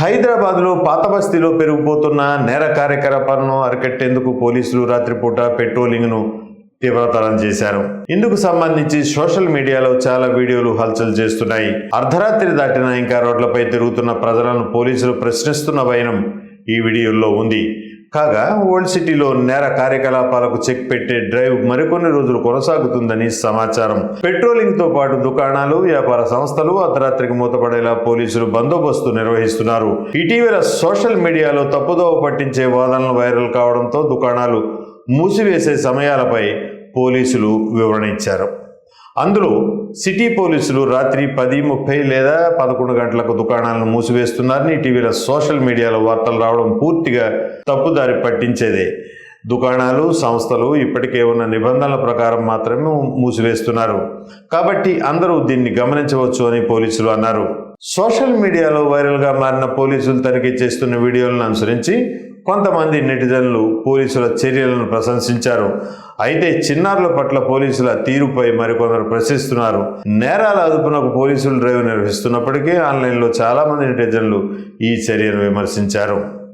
హైదరాబాద్లో పాత బస్తీలో పెరిగిపోతున్న నేర కార్యకలాపాలను అరికట్టేందుకు పోలీసులు రాత్రిపూట పెట్రోలింగ్ను తీవ్రతరం చేశారు. ఇందుకు సంబంధించి సోషల్ మీడియాలో చాలా వీడియోలు హల్చల్ చేస్తున్నాయి. అర్ధరాత్రి దాటిన ఇంకా రోడ్లపై తిరుగుతున్న ప్రజలను పోలీసులు ప్రశ్నిస్తున్న వైనం ఈ వీడియోల్లో ఉంది. కాగా ఓల్డ్ సిటీలో నేర కార్యకలాపాలకు చెక్ పెట్టే డ్రైవ్ మరికొన్ని రోజులు కొనసాగుతుందని సమాచారం. పెట్రోలింగ్తో పాటు దుకాణాలు వ్యాపార సంస్థలు అర్ధరాత్రికి మూతపడేలా పోలీసులు బందోబస్తు నిర్వహిస్తున్నారు. ఇటీవల సోషల్ మీడియాలో తప్పుదోవ పట్టించే వాదనలు వైరల్ కావడంతో దుకాణాలు మూసివేసే సమయాలపై పోలీసులు వివరణ ఇచ్చారు. అందులో సిటీ పోలీసులు రాత్రి పది ముప్పై లేదా పదకొండు గంటలకు దుకాణాలను మూసివేస్తున్నారని టీవీల సోషల్ మీడియాలో వార్తలు రావడం పూర్తిగా తప్పుదారి పట్టించేదే. దుకాణాలు సంస్థలు ఇప్పటికే ఉన్న నిబంధనల ప్రకారం మాత్రమే మూసివేస్తున్నారు. కాబట్టి అందరూ దీన్ని గమనించవచ్చు అని పోలీసులు అన్నారు. సోషల్ మీడియాలో వైరల్గా మారిన పోలీసులు తనిఖీ చేస్తున్న వీడియోలను అనుసరించి కొంతమంది నెటిజన్లు పోలీసుల చర్యలను ప్రశంసించారు. అయితే చిన్నారుల పట్ల పోలీసుల తీరుపై మరికొందరు ప్రశ్నిస్తున్నారు. నేరాల అదుపునకు పోలీసులు డ్రైవ్ నిర్వహిస్తున్నప్పటికీ ఆన్లైన్లో చాలామంది నెటిజన్లు ఈ చర్యను విమర్శించారు.